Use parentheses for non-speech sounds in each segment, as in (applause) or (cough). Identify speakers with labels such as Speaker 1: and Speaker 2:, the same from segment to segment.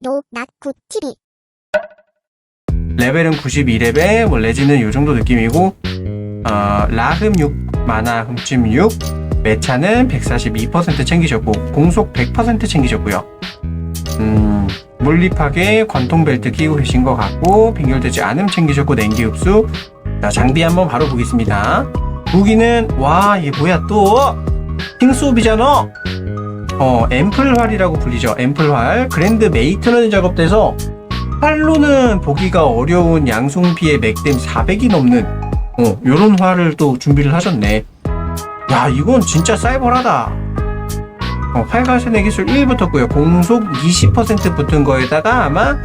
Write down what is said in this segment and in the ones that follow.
Speaker 1: 노낙굿 TV
Speaker 2: 레벨은 92레벨, 뭐 레지는 요 정도 느낌이고, 어, 라흠 6, 마나 흠집 6, 매차는 142% 챙기셨고, 공속 100% 챙기셨고요. 음, 물리파괴 관통 벨트 끼고 계신 것 같고, 빙결되지 않음 챙기셨고, 냉기 흡수. 자, 장비 한번 바로 보겠습니다. 무기는, 와, 이게 뭐야 또? 킹스옵이잖아? 어, 앰플활이라고 불리죠. 앰플활. 그랜드 메이트너스 작업돼서 활로는 보기가 어려운 양송피의 맥댐 400이 넘는 어, 요런 활을 또 준비를 하셨네. 야, 이건 진짜 사이버하다. 어, 활가신의 기술 1 붙었고요. 공속 20% 붙은 거에다가 아마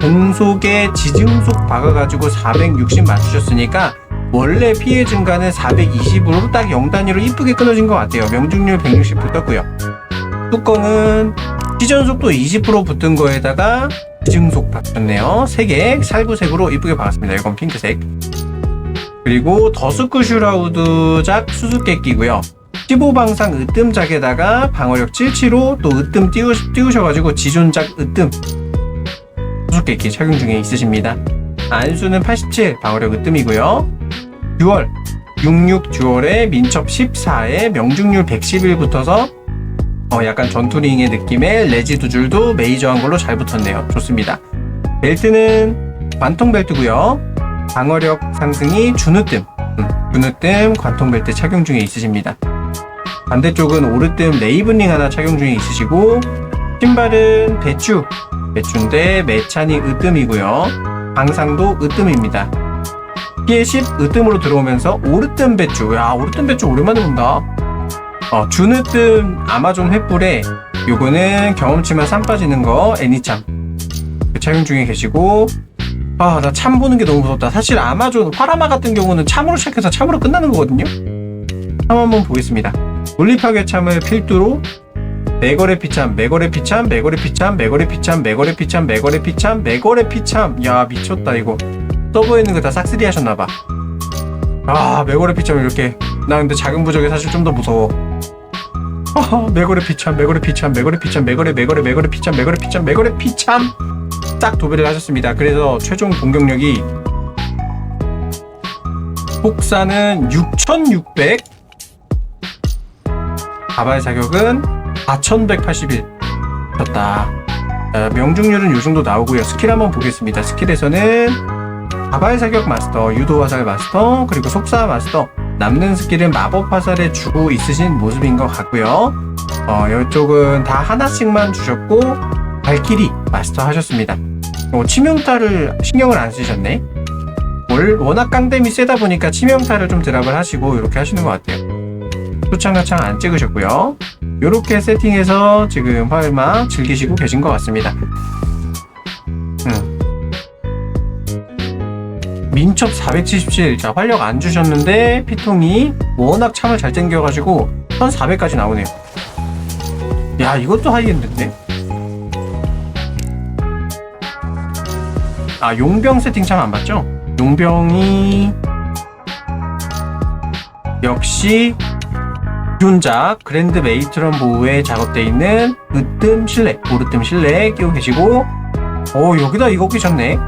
Speaker 2: 공속에 지증속 박아가지고 460 맞추셨으니까 원래 피해 증가는 420으로 딱 0단위로 이쁘게 끊어진 것 같아요. 명중률 160 붙었고요. 뚜껑은 시전 속도 20% 붙은 거에다가 지증속 박혔네요. 3개 살구색으로 이쁘게 박았습니다. 이건 핑크색. 그리고 더스크 슈라우드 작 수수께끼고요. 15방상 으뜸작에다가 방어력 77로 또 으뜸 띄우, 띄우셔가지고 지존작 으뜸 수수께끼 착용 중에 있으십니다. 안수는 87 방어력 으뜸이고요. 듀얼 66 듀얼에 민첩 14에 명중률 111 붙어서 어, 약간 전투링의 느낌의 레지 두 줄도 메이저한 걸로 잘 붙었네요. 좋습니다. 벨트는 관통 벨트고요. 방어력 상승이 주누뜸, 음, 주누뜸 관통 벨트 착용 중에 있으십니다. 반대쪽은 오르뜸 레이븐링 하나 착용 중에 있으시고 신발은 배추, 배추인데 매찬이 으뜸이고요. 방상도 으뜸입니다. 피해 10 으뜸으로 들어오면서 오르뜸 배추, 야 오르뜸 배추 오랜만에 본다. 어, 주느뜸 아마존 횃불에 요거는 경험치만 산 빠지는 거 애니참. 그 착용 중에 계시고. 아 나 참 보는 게 너무 무섭다. 사실 아마존 화라마 같은 경우는 참으로 시작해서 참으로 끝나는 거거든요. 참 한번 보겠습니다. 올리파괴 참을 필두로 메거레 피참 메거레 피참 메거레 피참 메거레 피참 메거레 피참 메거레 피참 메거레 피참. 야 미쳤다 이거. 서버에 있는 거 다 싹쓸이 하셨나봐. 아 메거레 피참 이렇게 나 근데 작은 부적이 사실 좀 더 무서워 어허, 메거레 피참, 메거레 피참, 메거레 피참, 메거레, 메거레, 메거레 피참, 메거레 피참, 메거레 피참 딱 도배를 하셨습니다. 그래서 최종 공격력이 폭사는 6,600 가발 자격은 4,181 졌다. 자, 명중률은 요 정도 나오고요. 스킬 한번 보겠습니다. 스킬에서는 가발 자격 마스터, 유도 화살 마스터, 그리고 속사 마스터, 남는 스킬은 마법 화살에 주고 있으신 모습인 것 같고요. 어, 이쪽은 다 하나씩만 주셨고 발키리 마스터 하셨습니다. 어, 치명타를 신경을 안 쓰셨네. 월, 워낙 깡댐이 세다 보니까 치명타를 좀 드랍을 하시고 이렇게 하시는 것 같아요. 초창가창 안 찍으셨고요. 이렇게 세팅해서 지금 활막 즐기시고 계신 것 같습니다. 민첩 477. 자, 활력 안 주셨는데, 피통이 워낙 참을 잘 땡겨가지고, 1400까지 나오네요. 야, 이것도 하이엔드인데? 아, 용병 세팅 참 안 봤죠? 용병이, 역시, 기존작 그랜드 메이트런 보호에 작업되어 있는 으뜸 실내, 오르뜸 실내 끼고 계시고, 어, 여기다 이거 끼셨네.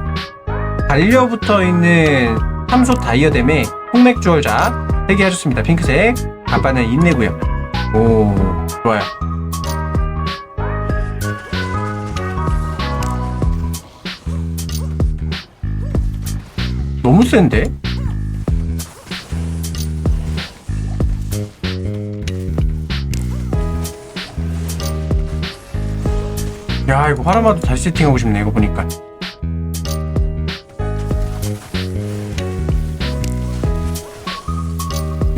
Speaker 2: 달려 붙어 있는 함소 다이어뎀에 홍맥 주얼작 3개 하셨습니다. 핑크색. 아빠는 인내고요. 오, 좋아요. 너무 센데? 야, 이거 화라마도 다시 세팅하고 싶네, 이거 보니까.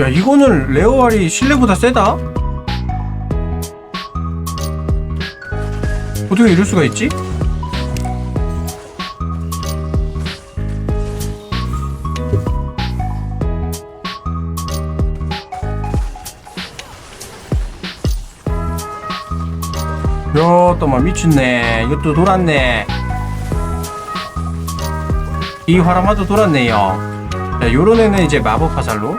Speaker 2: 야 이거는 레어알이 실내보다 세다? 어떻게 이럴 수가 있지? 야, 또막 미쳤네. 이것도 돌았네. 이 화라마도 돌았네요. 자, 요런 애는 이제 마법 화살로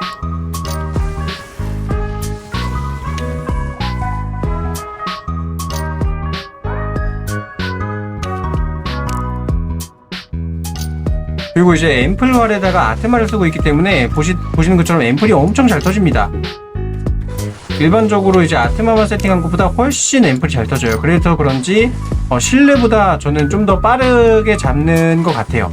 Speaker 2: 그리고 이제 앰플활에다가 아테마를 쓰고 있기 때문에 보시, 보시는 것처럼 앰플이 엄청 잘 터집니다. 일반적으로 이제 아테마만 세팅한 것보다 훨씬 앰플이 잘 터져요. 그래서 그런지 어, 실내보다 저는 좀 더 빠르게 잡는 것 같아요.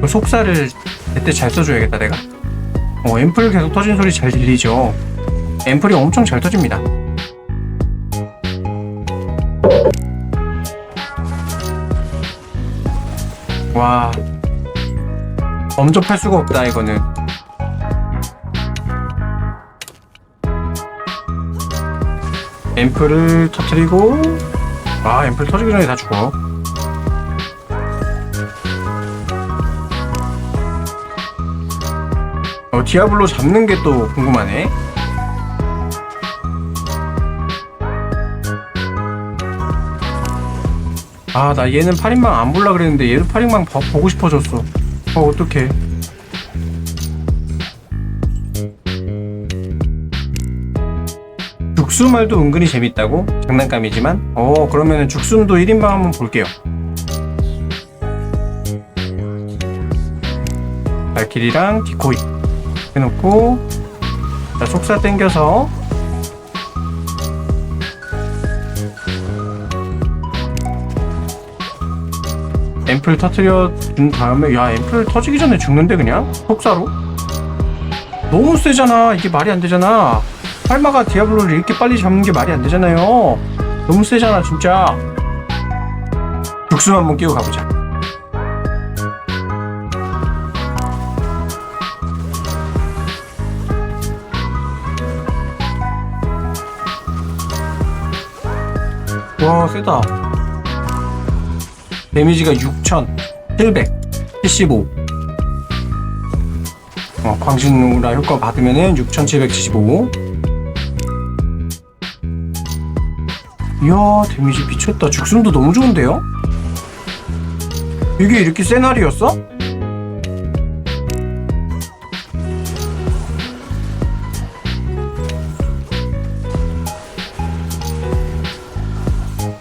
Speaker 2: 그 속살을 제때 잘 써줘야겠다 내가. 어, 앰플 계속 터지는 소리 잘 들리죠? 앰플이 엄청 잘 터집니다. 와. 범접할 수가 없다 이거는. 앰플을 터트리고 아 앰플 터지기 전에 다 죽어. 어, 디아블로 잡는 게 또 궁금하네 아 나 얘는 8인방 안 볼라 그랬는데 얘도 8인방 봐- 보고 싶어졌어. 어 어떡해. 죽수말도 은근히 재밌다고? 장난감이지만? 어 그러면은 죽순도 1인방 한번 볼게요. 발길이랑 디코이 해놓고 자 속사 땡겨서 앰플 터트려 준 다음에 야 앰플 터지기 전에 죽는데 그냥? 속사로? 너무 세잖아. 이게 말이 안 되잖아. 할마가 디아블로를 이렇게 빨리 잡는 게 말이 안 되잖아요. 너무 세잖아 진짜. 죽순 한번 끼고 가보자. 와 세다 데미지가 6,775 어, 광신노라 효과 받으면은 6,775 이야 데미지 미쳤다 죽순도 너무 좋은데요? 이게 이렇게 센 알이었어?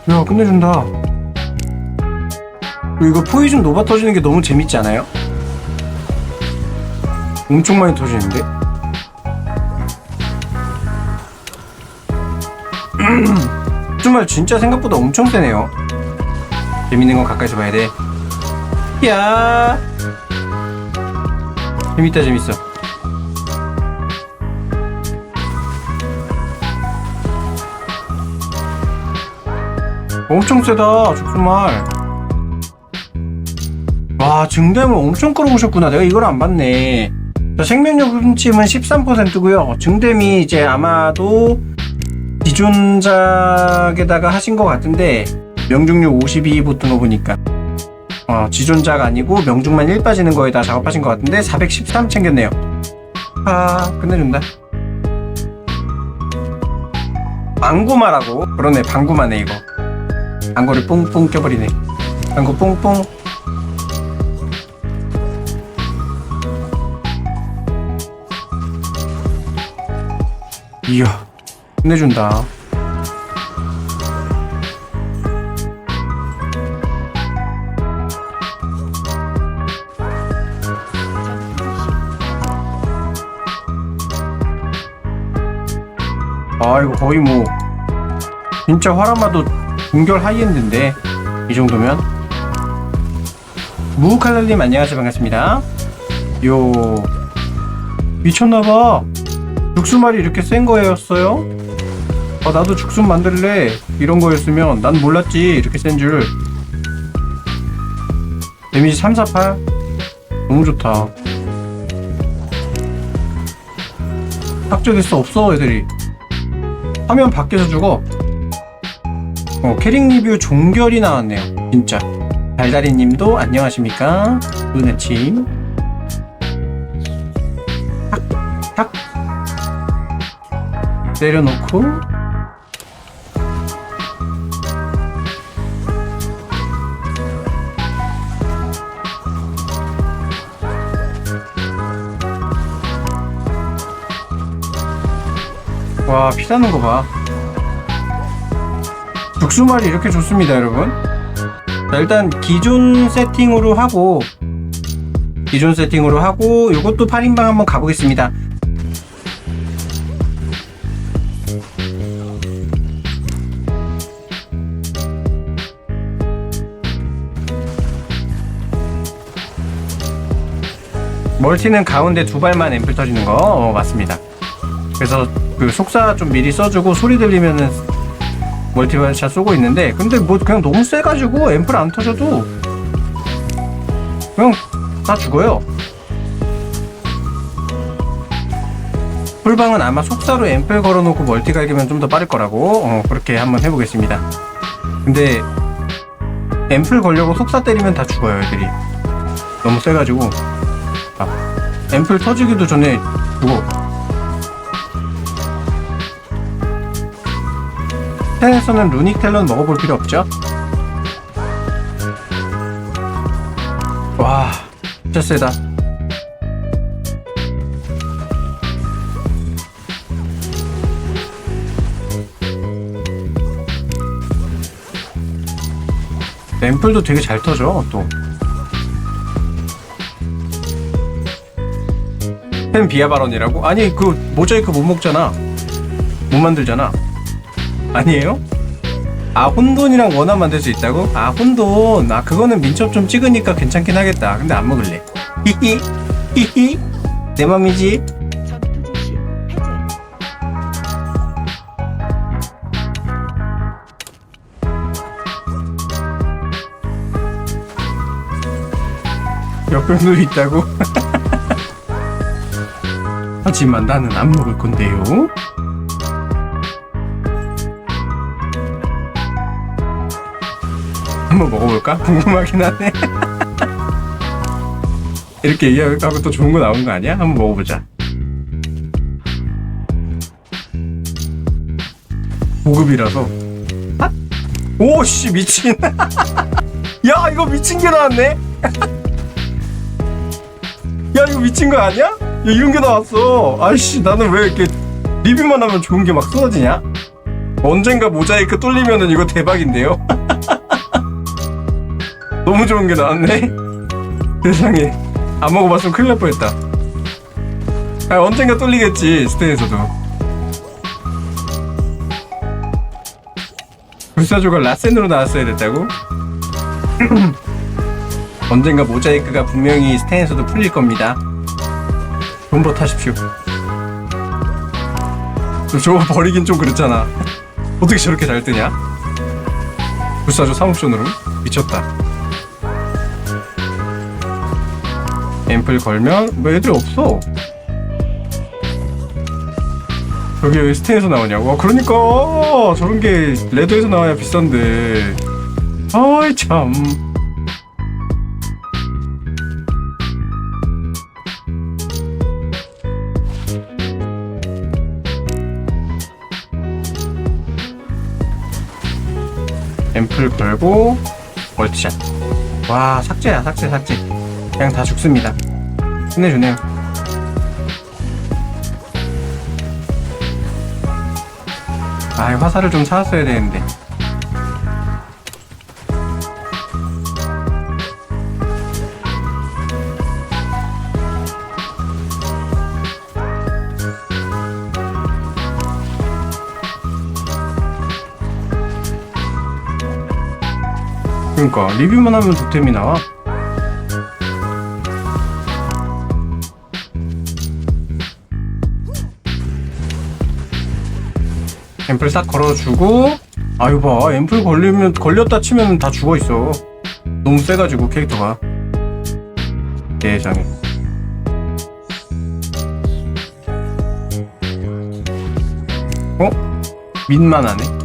Speaker 2: 야 끝내준다 이거 포이즌 노바 터지는 게 너무 재밌지 않아요? 엄청 많이 터지는데? (clears throat) 정말 진짜 생각보다 엄청 세네요. 재밌는 건 가까이서 봐야 돼. 야! 재밌다 재밌어. 엄청 세다 죽순말 와 증dem을 엄청 끌어오셨구나. 내가 이걸 안 봤네. 자, 생명력 흠집은 13%고요. 증dem이 이제 아마도 지존작에다가 하신 것 같은데 명중률 52 붙은 거 보니까. 어, 지존작 아니고 명중만 1 빠지는 거에다 작업하신 것 같은데 413 챙겼네요. 아 끝내준다. 방구마라고. 그러네 방구마네 이거. 방구를 뽕뽕 껴버리네. 방구 뽕뽕 이야 끝내준다. 아 이거 거의 뭐 진짜 화라마도 중결 하이엔드인데 이 정도면? 무칼날님 안녕하세요. 반갑습니다. 요 미쳤나봐 죽순말이 이렇게 센 거였어요? 아 나도 죽순 만들래. 이런 거였으면 난 몰랐지. 이렇게 센 줄. 데미지 348 너무 좋다. 삭제됐어 없어 애들이. 화면 밖에서 죽어. 어 캐릭 리뷰 종결이 나왔네요 진짜. 달달이님도 안녕하십니까? 눈의침. 탁탁 내려놓고 와 피나는 거 봐 죽수말이 이렇게 좋습니다 여러분 자, 일단 기존 세팅으로 하고 기존 세팅으로 하고 이것도 8인방 한번 가보겠습니다. 멀티는 가운데 두 발만 앰플 터지는 거 어, 맞습니다. 그래서 그 속사 좀 미리 써주고 소리 들리면은 멀티샷 쏘고 있는데 근데 뭐 그냥 너무 세가지고 앰플 안 터져도 그냥 다 죽어요. 풀방은 아마 속사로 앰플 걸어놓고 멀티 갈기면 좀 더 빠를 거라고 어, 그렇게 한번 해보겠습니다. 근데 앰플 걸려고 속사 때리면 다 죽어요 애들이 너무 세가지고 아, 앰플 터지기도 전에. 스탠에서는 루닉 텔런 먹어볼 필요 없죠? 와, 진짜 세다. 앰플도 되게 잘 터져, 또. 팬 비하 발언이라고? 아니 그 모자이크 못 먹잖아. 못 만들잖아. 아니에요? 아 혼돈이랑 원화 만들 수 있다고? 아 혼돈. 아 그거는 민첩 좀 찍으니까 괜찮긴 하겠다. 근데 안 먹을래. 히히. 히히. 내 맘이지?
Speaker 1: 해제.
Speaker 2: 옆병도 있다고? (laughs) 하지만 나는 안 먹을 건데요 한번 먹어볼까? (laughs) 궁금하긴 하네 (laughs) 이렇게 이야기하고 또 좋은 거 나오는 거 아니야? 한번 먹어보자 고급이라서 아? 오씨 미친 야 이거 미친 게 나왔네 (laughs) 야 이거 미친 거 아니야? 야 이런 게 나왔어 아이씨 나는 왜 이렇게 리뷰만 하면 좋은 게 막 쏟아지냐? 언젠가 모자이크 뚫리면은 이거 대박인데요? (laughs) 너무 좋은 게 나왔네 (laughs) 세상에 안 먹어봤으면 큰일 날 뻔했다 아 언젠가 뚫리겠지 스테에서도 불사조가 라센으로 나왔어야 됐다고? (clears throat) 언젠가 모자이크가 분명히 스탠에서도 풀릴 겁니다. 돈버 타십시오. 저거 버리긴 좀 그렇잖아. 어떻게 저렇게 잘 뜨냐? 불사조 사옵션으로 미쳤다. 앰플 걸면 뭐 애들 없어. 저게 왜 스탠에서 나오냐고? 아, 그러니까 저런 게 레드에서 나와야 비싼데. 아이 참. 앰플 걸고 멀티샷. 와 삭제야 삭제 삭제. 그냥 다 죽습니다. 끝내주네요. 아 화살을 좀 사왔어야 되는데 그러니까 리뷰만 하면 득템이 나와. 앰플 싹 걸어주고 아유 봐. 앰플 걸리면 걸렸다 치면 다 죽어 있어. 너무 세가지고 캐릭터가. 세상에 어? 민만 하네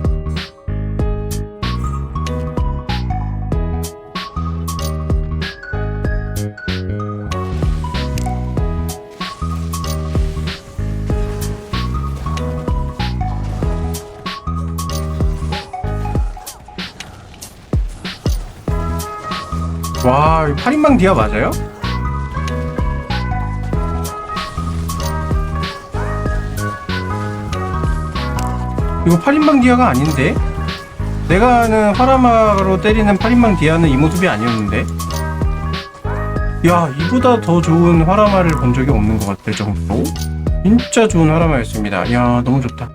Speaker 2: 와, 이 8인방 디아 맞아요? 이거 8인방 디아가 아닌데? 내가 아는 화라마로 때리는 8인방 디아는 이 모습이 아니었는데 야 이보다 더 좋은 화라마를 본 적이 없는 것 같을 정도로 진짜 좋은 화라마였습니다 야 너무 좋다